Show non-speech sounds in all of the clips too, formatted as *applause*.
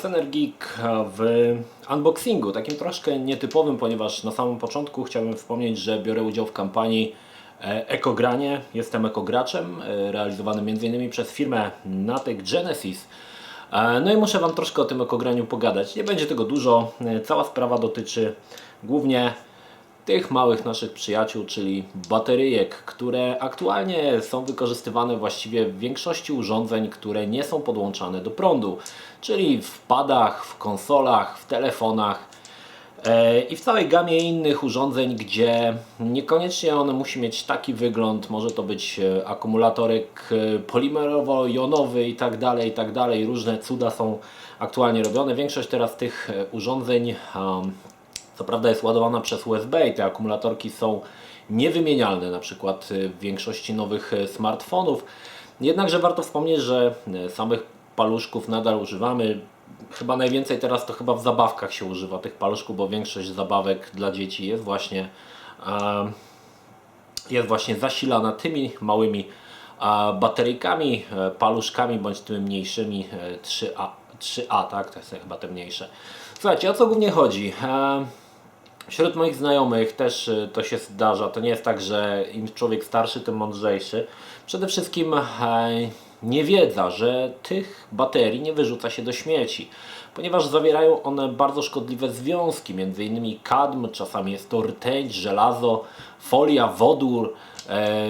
was Energik w unboxingu, takim troszkę nietypowym, ponieważ na samym początku chciałbym wspomnieć, że biorę udział w kampanii e, Ekogranie. Jestem ekograczem, e, realizowanym m.in. przez firmę Natek Genesis. E, No i muszę Wam troszkę o tym ekograniu pogadać. Nie będzie tego dużo. Cała sprawa dotyczy głównie tych małych naszych przyjaciół, czyli bateryjek, które aktualnie są wykorzystywane właściwie w większości urządzeń, które nie są podłączane do prądu, czyli w padach, w konsolach, w telefonach e, i w całej gamie innych urządzeń, gdzie niekoniecznie one musi mieć taki wygląd, może to być e, akumulatorek e, polimerowo-jonowy i tak dalej, i tak dalej. Różne cuda są aktualnie robione. Większość teraz tych urządzeń co prawda jest ładowana przez USB i te akumulatorki są niewymienialne, na przykład y, w większości nowych y, smartfonów. Jednakże warto wspomnieć, że y, samych paluszków nadal używamy. Chyba najwięcej teraz to chyba w zabawkach się używa tych paluszków, bo większość zabawek dla dzieci jest właśnie e, jest właśnie zasilana tymi małymi e, bateryjkami, e, paluszkami bądź tymi mniejszymi e, 3A, 3A, tak? To są chyba te mniejsze. Słuchajcie, o co głównie chodzi? Wśród moich znajomych też y, to się zdarza. To nie jest tak, że im człowiek starszy, tym mądrzejszy. Przede wszystkim e, niewiedza, że tych baterii nie wyrzuca się do śmieci, ponieważ zawierają one bardzo szkodliwe związki, m.in. kadm, czasami jest to rtęć, żelazo, folia, wodór, e,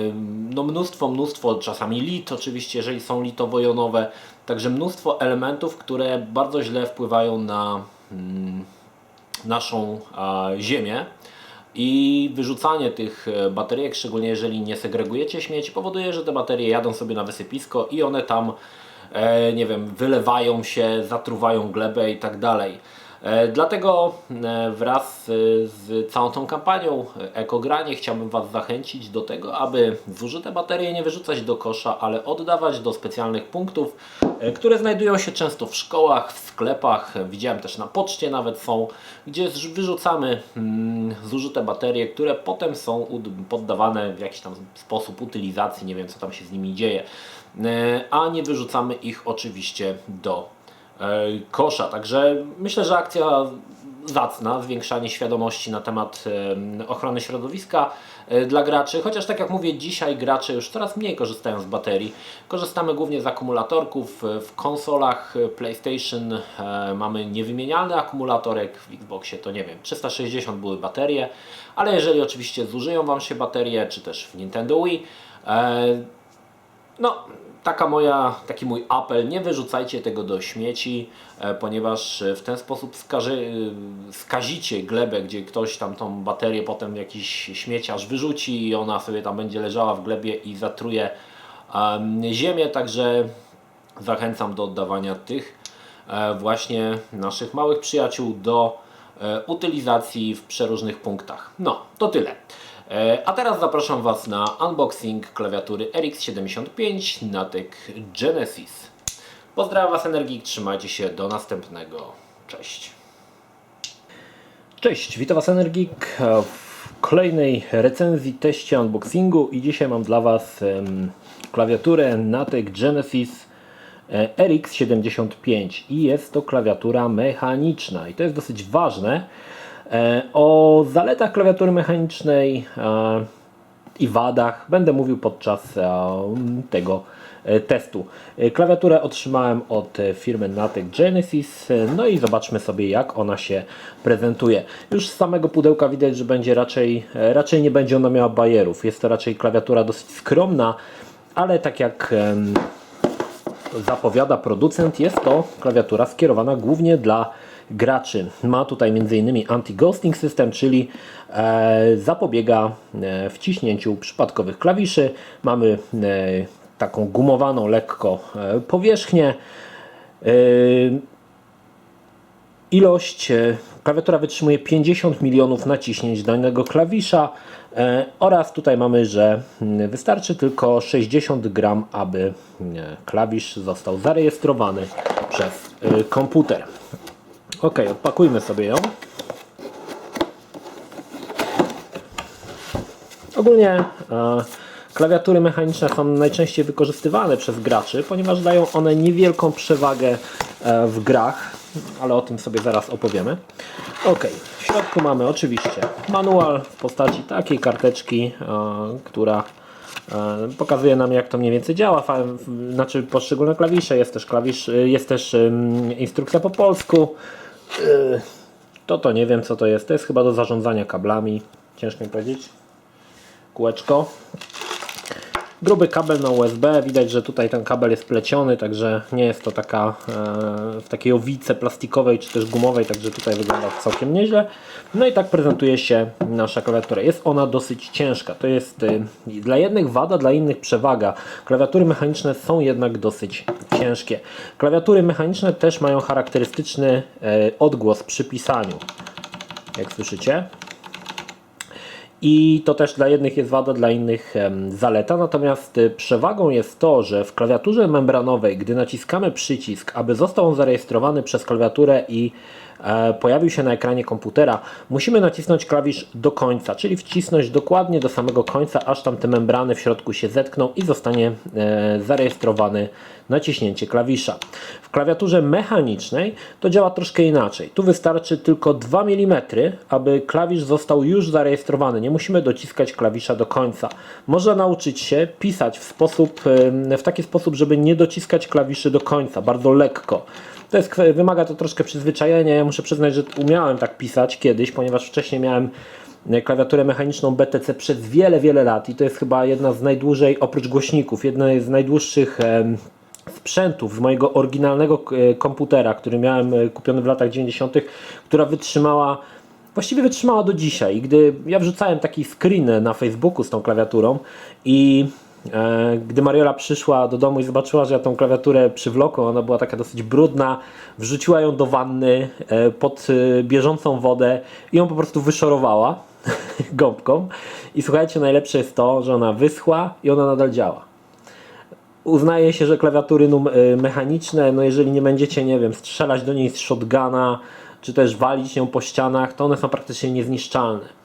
no mnóstwo, mnóstwo, czasami lit oczywiście, jeżeli są litowo-jonowe, także mnóstwo elementów, które bardzo źle wpływają na mm, naszą ziemię i wyrzucanie tych e, bateryjek, szczególnie jeżeli nie segregujecie śmieci, powoduje, że te baterie jadą sobie na wysypisko i one tam, e, nie wiem, wylewają się, zatruwają glebę i tak dalej. E, Dlatego e, wraz e, z całą tą kampanią Ekogranie chciałbym Was zachęcić do tego, aby zużyte baterie nie wyrzucać do kosza, ale oddawać do specjalnych punktów, które znajdują się często w szkołach, w sklepach, widziałem też na poczcie nawet są, gdzie wyrzucamy mm, zużyte baterie, które potem są poddawane w jakiś tam sposób utylizacji, nie wiem co tam się z nimi dzieje, a nie wyrzucamy ich oczywiście do kosza. Także myślę, że akcja zacna, zwiększanie świadomości na temat em, ochrony środowiska e, dla graczy, chociaż tak jak mówię, dzisiaj gracze już coraz mniej korzystają z baterii. Korzystamy głównie z akumulatorków. E, W konsolach e, PlayStation e, mamy niewymienialny akumulatorek, w Xboxie to nie wiem, 360 były baterie, ale jeżeli oczywiście zużyją Wam się baterie, czy też w Nintendo Wii, e, no, taka moja, taki mój apel, nie wyrzucajcie tego do śmieci, e, ponieważ e, w ten sposób skaży, e, skazicie glebę, gdzie ktoś tam tą baterię potem jakiś śmieciarz wyrzuci i ona sobie tam będzie leżała w glebie i zatruje em, ziemię, także zachęcam do oddawania tych właśnie naszych małych przyjaciół do utylizacji w przeróżnych punktach. No, to tyle. E, A teraz zapraszam Was na unboxing klawiatury RX75 Natek Genesis. Pozdrawiam Was Energik, trzymajcie się, do następnego. Cześć. Cześć, witam Was Energik w kolejnej recenzji, teście, unboxingu i dzisiaj mam dla Was klawiaturę Natek Genesis e, RX75 i jest to klawiatura mechaniczna i to jest dosyć ważne. E, O zaletach klawiatury mechanicznej e, i wadach będę mówił podczas e, tego testu. Klawiaturę otrzymałem od firmy Natek Genesis, no i zobaczmy sobie jak ona się prezentuje. Już z samego pudełka widać, że będzie raczej, raczej nie będzie ona miała bajerów. Jest to raczej klawiatura dosyć skromna, ale tak jak zapowiada producent, jest to klawiatura skierowana głównie dla graczy. Ma tutaj m.in. anti-ghosting system, czyli e, zapobiega e, wciśnięciu przypadkowych klawiszy. Mamy e, taką gumowaną lekko powierzchnię. Ilość, klawiatura wytrzymuje 50 milionów naciśnięć danego klawisza oraz tutaj mamy, że wystarczy tylko 60 gram, aby klawisz został zarejestrowany przez komputer. Ok, odpakujmy sobie ją. Ogólnie e, klawiatury mechaniczne są najczęściej wykorzystywane przez graczy, ponieważ dają one niewielką przewagę e, w grach. ale o tym sobie zaraz opowiemy. Ok, w środku mamy oczywiście manual w postaci takiej karteczki, e, która pokazuje nam jak to mniej więcej działa, znaczy poszczególne klawisze, jest też klawisz, jest też ym, instrukcja po polsku. E, To to nie wiem co to jest, to jest chyba do zarządzania kablami, ciężko mi powiedzieć. Kółeczko. Gruby kabel na USB, widać, że tutaj ten kabel jest pleciony, także nie jest to taka e, w takiej owice plastikowej czy też gumowej, także tutaj wygląda całkiem nieźle. No i tak prezentuje się nasza klawiatura. Jest ona dosyć ciężka. To jest e, dla jednych wada, dla innych przewaga. Klawiatury mechaniczne są jednak dosyć ciężkie. Klawiatury mechaniczne też mają charakterystyczny e, odgłos przy pisaniu. Jak słyszycie, i to też dla jednych jest wada, dla innych zaleta. Natomiast y, przewagą jest to, że w klawiaturze membranowej, gdy naciskamy przycisk, aby został on zarejestrowany przez klawiaturę i pojawił się na ekranie komputera, musimy nacisnąć klawisz do końca, czyli wcisnąć dokładnie do samego końca, aż tam te membrany w środku się zetkną i zostanie e, zarejestrowany naciśnięcie klawisza. W klawiaturze mechanicznej to działa troszkę inaczej. Tu wystarczy tylko 2 mm, aby klawisz został już zarejestrowany. Nie musimy dociskać klawisza do końca. Można nauczyć się pisać w, sposób, w taki sposób, żeby nie dociskać klawiszy do końca, bardzo lekko. To jest, wymaga to troszkę przyzwyczajenia. Ja muszę przyznać, że umiałem tak pisać kiedyś, ponieważ wcześniej miałem e, klawiaturę mechaniczną BTC przez wiele, wiele lat i to jest chyba jedna z najdłużej, oprócz głośników, jedna z najdłuższych sprzętów z mojego oryginalnego e, komputera, który miałem e, kupiony w latach 90., która wytrzymała, właściwie wytrzymała do dzisiaj. Gdy ja wrzucałem taki screen na Facebooku z tą klawiaturą i gdy Mariola przyszła do domu i zobaczyła, że ja tą klawiaturę przywlokłem, ona była taka dosyć brudna, wrzuciła ją do wanny e, pod e, bieżącą wodę i ją po prostu wyszorowała *laughs* gąbką. I słuchajcie, najlepsze jest to, że ona wyschła i ona nadal działa uznaje się, że klawiatury mechaniczne, no jeżeli nie będziecie, nie wiem, strzelać do niej z shotguna, czy też walić ją po ścianach, to one są praktycznie niezniszczalne.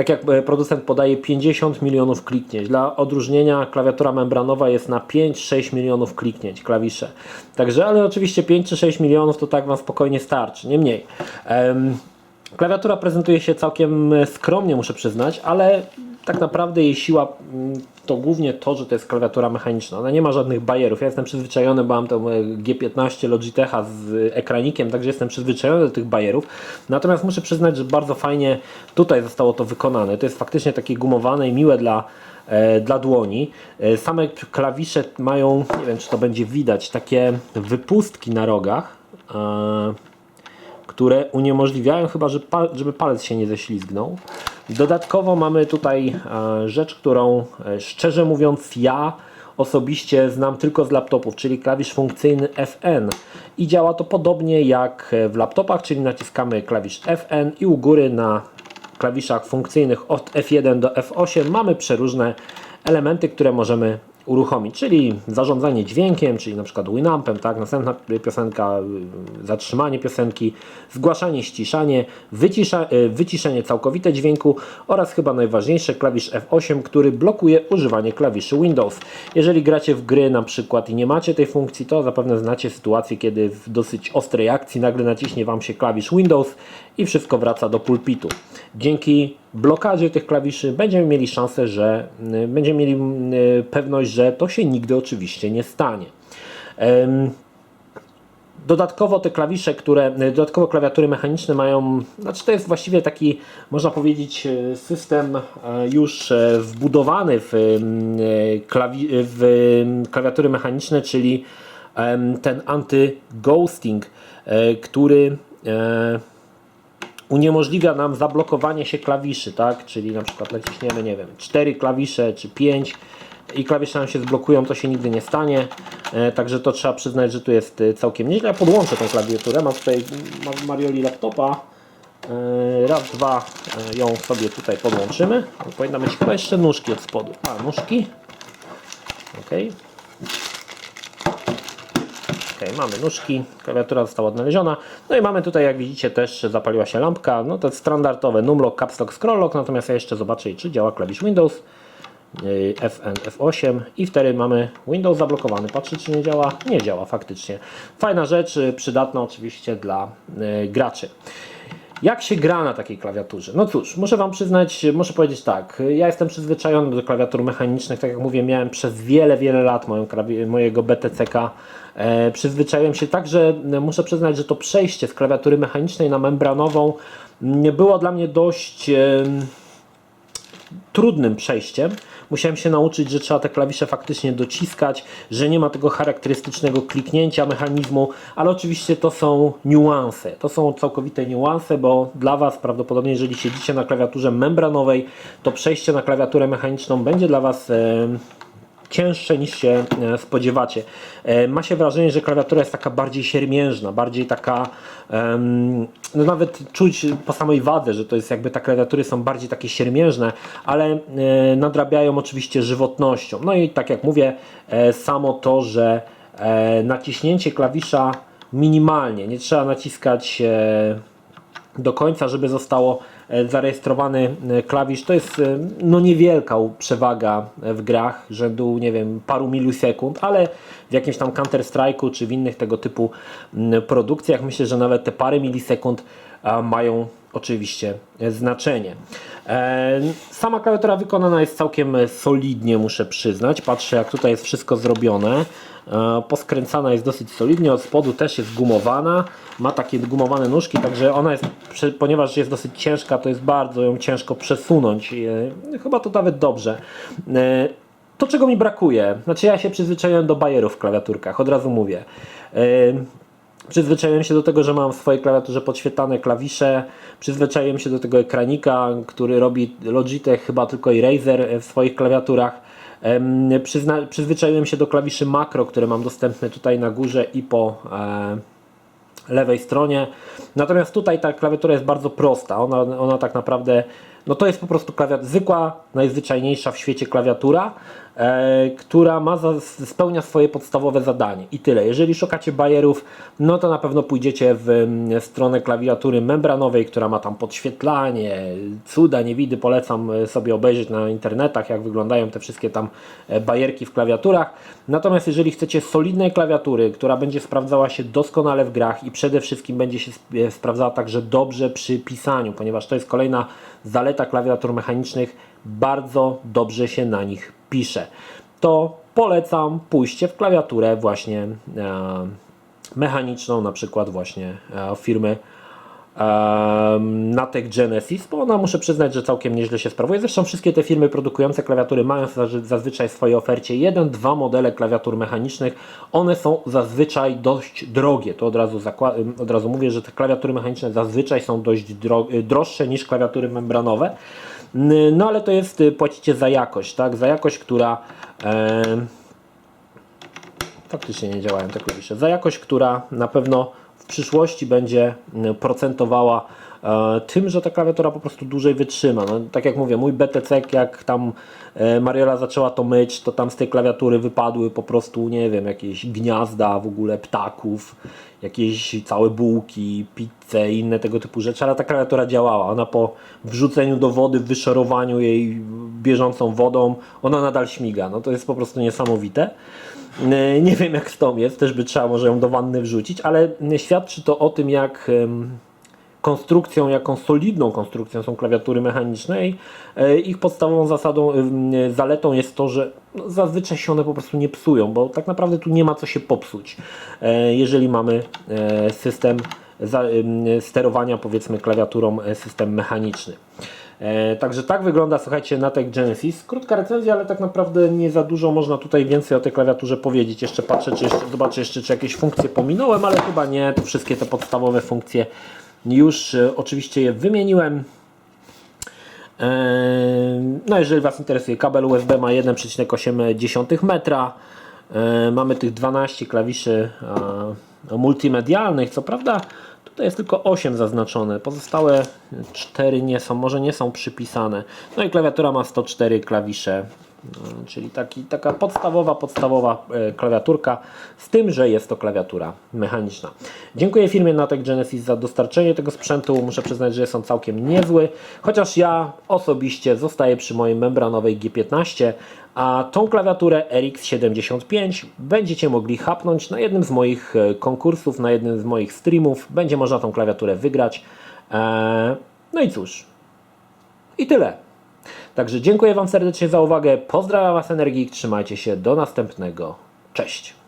Tak jak e, producent podaje 50 milionów kliknięć. Dla odróżnienia klawiatura membranowa jest na 5-6 milionów kliknięć klawisze. Także, ale oczywiście 5 czy 6 milionów to tak Wam spokojnie starczy, nie mniej. Klawiatura prezentuje się całkiem e, skromnie, muszę przyznać, ale tak naprawdę jej siła mm, to głównie to, że to jest klawiatura mechaniczna. Ona nie ma żadnych bajerów. Ja jestem przyzwyczajony, bo mam tą e, G15 Logitecha z ekranikiem, także jestem przyzwyczajony do tych bajerów. Natomiast muszę przyznać, że bardzo fajnie tutaj zostało to wykonane. To jest faktycznie takie gumowane i miłe dla e, dla dłoni. E, Same klawisze mają, nie wiem czy to będzie widać, takie wypustki na rogach. Które uniemożliwiają chyba, że żeby palec się nie ześlizgnął. Dodatkowo mamy tutaj e, rzecz, którą e, szczerze mówiąc ja osobiście znam tylko z laptopów, czyli klawisz funkcyjny FN i działa to podobnie jak w laptopach, czyli naciskamy klawisz FN i u góry na klawiszach funkcyjnych od F1 do F8 mamy przeróżne elementy, które możemy uruchomić, czyli zarządzanie dźwiękiem, czyli na przykład Winampem, tak, następna piosenka, y, zatrzymanie piosenki, zgłaszanie, ściszanie, wycisza, y, wyciszenie całkowite dźwięku oraz chyba najważniejsze klawisz F8, który blokuje używanie klawiszy Windows. Jeżeli gracie w gry na przykład i nie macie tej funkcji, to zapewne znacie sytuację, kiedy w dosyć ostrej akcji nagle naciśnie Wam się klawisz Windows i wszystko wraca do pulpitu. Dzięki blokadzie tych klawiszy będziemy mieli szansę, że y, będziemy mieli y, pewność, że to się nigdy oczywiście nie stanie. Dodatkowo te klawisze, które, dodatkowo klawiatury mechaniczne mają, znaczy to jest właściwie taki, można powiedzieć, system już wbudowany w, klawi, w klawiatury mechaniczne, czyli ten anty-ghosting, który e, uniemożliwia nam zablokowanie się klawiszy, tak? Czyli na przykład naciśniemy, nie wiem, 4 klawisze czy 5 i klawisze nam się zblokują, to się nigdy nie stanie. E, także to trzeba przyznać, że tu jest e, całkiem nieźle. Ja podłączę tą klawiaturę. Mam tutaj ma- Marioli laptopa. E, raz, dwa e, ją sobie tutaj podłączymy. Powinna być chyba jeszcze nóżki od spodu. A, nóżki. Ok. Ok, mamy nóżki, klawiatura została odnaleziona. No i mamy tutaj, jak widzicie, też zapaliła się lampka. No to jest standardowe numlock, caps lock, scroll lock, natomiast ja jeszcze zobaczę, czy działa klawisz Windows. y, Fn, F8 i wtedy mamy Windows zablokowany. Patrzę czy nie działa? Nie działa faktycznie. Fajna rzecz, y, przydatna oczywiście dla y, graczy. Jak się gra na takiej klawiaturze? No cóż, muszę Wam przyznać, muszę powiedzieć tak, ja jestem przyzwyczajony do klawiatur mechanicznych, tak jak mówię, miałem przez wiele, wiele lat moją, mojego BTCK, e, przyzwyczaiłem się tak, że e, muszę przyznać, że to przejście z klawiatury mechanicznej na membranową było dla mnie dość... em, trudnym przejściem. Musiałem się nauczyć, że trzeba te klawisze faktycznie dociskać, że nie ma tego charakterystycznego kliknięcia mechanizmu, ale oczywiście to są niuanse. To są całkowite niuanse, bo dla Was prawdopodobnie, jeżeli siedzicie na klawiaturze membranowej, to przejście na klawiaturę mechaniczną będzie dla Was e, cięższe niż się e, spodziewacie. E, Ma się wrażenie, że klawiatura jest taka bardziej siermiężna, bardziej taka, no nawet czuć po samej wadze, że to jest jakby te klawiatury są bardziej takie siermiężne, ale e, nadrabiają oczywiście żywotnością. No i tak jak mówię, samo to, że naciśnięcie klawisza minimalnie, nie trzeba naciskać do końca, żeby zostało e, zarejestrowany e, klawisz. To jest e, no niewielka przewaga w grach, rzędu nie wiem, paru milisekund, ale w jakimś tam Counter Strike'u czy w innych tego typu produkcjach myślę, że nawet te parę milisekund mają oczywiście znaczenie. E, Sama klawiatura wykonana jest całkiem solidnie, muszę przyznać. Patrzę, jak tutaj jest wszystko zrobione. E, Poskręcana jest dosyć solidnie, od spodu też jest gumowana. Ma takie gumowane nóżki, także ona jest, ponieważ jest dosyć ciężka, to jest bardzo ją ciężko przesunąć. E, Chyba to nawet dobrze. To, czego mi brakuje, znaczy ja się przyzwyczaiłem do bajerów w klawiaturkach, od razu mówię. E, Przyzwyczaiłem się do tego, że mam w swojej klawiaturze podświetlane klawisze. Przyzwyczaiłem się do tego ekranika, który robi Logitech, chyba tylko i Razer w swoich klawiaturach. Przyzna, przyzwyczaiłem się do klawiszy makro, które mam dostępne tutaj na górze i po e, lewej stronie. Natomiast tutaj ta klawiatura jest bardzo prosta. Ona, ona tak naprawdę, no to jest po prostu klawiatura, zwykła, najzwyczajniejsza w świecie klawiatura, e, która ma za, spełnia swoje podstawowe zadanie. I tyle. Jeżeli szukacie bajerów, no to na pewno pójdziecie w mm, stronę klawiatury membranowej, która ma tam podświetlanie, cuda, niewidy. Polecam e, sobie obejrzeć na internetach, jak wyglądają te wszystkie tam e, bajerki w klawiaturach. Natomiast jeżeli chcecie solidnej klawiatury, która będzie sprawdzała się doskonale w grach i przede wszystkim będzie się e, sprawdzała także dobrze przy pisaniu, ponieważ to jest kolejna zaleta klawiatur mechanicznych, bardzo dobrze się na nich pisze. To polecam pójście w klawiaturę właśnie e, mechaniczną, na przykład właśnie e, firmy um, Natek Genesis, bo ona muszę przyznać, że całkiem nieźle się sprawuje. Zresztą wszystkie te firmy produkujące klawiatury mają zazwy- zazwyczaj w swojej ofercie jeden, dwa modele klawiatur mechanicznych. One są zazwyczaj dość drogie. To od razu, od razu mówię, że te klawiatury mechaniczne zazwyczaj są dość dro- droższe niż klawiatury membranowe. No ale to jest, y, płacicie za jakość, tak? Za jakość, która em, faktycznie nie działają te klawisze. Za jakość, która na pewno przyszłości będzie mm, procentowała e, tym, że ta klawiatura po prostu dłużej wytrzyma. No, tak jak mówię, mój BTC, jak tam e, Mariola zaczęła to myć, to tam z tej klawiatury wypadły po prostu, nie wiem, jakieś gniazda w ogóle ptaków, jakieś całe bułki, pizze i inne tego typu rzeczy, ale ta klawiatura działała. Ona po wrzuceniu do wody, wyszorowaniu jej bieżącą wodą, ona nadal śmiga. No to jest po prostu niesamowite. E, Nie wiem jak z tą jest, też by trzeba może ją do wanny wrzucić, ale e, świadczy to o tym jak konstrukcją, jaką solidną konstrukcją są klawiatury mechaniczne i e, ich podstawową zasadą, zaletą jest to, że no, zazwyczaj się one po prostu nie psują, bo tak naprawdę tu nie ma co się popsuć, jeżeli mamy system sterowania powiedzmy klawiaturą system mechaniczny. E, także tak wygląda, słuchajcie, Natek Genesis. Krótka recenzja, ale tak naprawdę nie za dużo można tutaj więcej o tej klawiaturze powiedzieć. Jeszcze patrzę, czy jeszcze, zobaczę jeszcze, czy jakieś funkcje pominąłem, ale chyba nie. To wszystkie te podstawowe funkcje już e, oczywiście je wymieniłem. E, No, jeżeli Was interesuje, kabel USB ma 1,8 metra. Mamy tych 12 klawiszy multimedialnych. Co prawda, tutaj jest tylko 8 zaznaczone. Pozostałe 4 nie są, może nie są przypisane. No i klawiatura ma 104 klawisze E, Czyli taki, taka podstawowa, podstawowa e, klawiaturka, z tym, że jest to klawiatura mechaniczna. Dziękuję firmie Natek Genesis za dostarczenie tego sprzętu. Muszę przyznać, że jest on całkiem niezły, chociaż ja osobiście zostaję przy mojej membranowej G15, a tą klawiaturę RX75 będziecie mogli hapnąć na jednym z moich e, konkursów, na jednym z moich streamów. Będzie można tą klawiaturę wygrać. E, No i cóż, i tyle. Także dziękuję Wam serdecznie za uwagę. Pozdrawiam Was Energik. Trzymajcie się. Do następnego. Cześć.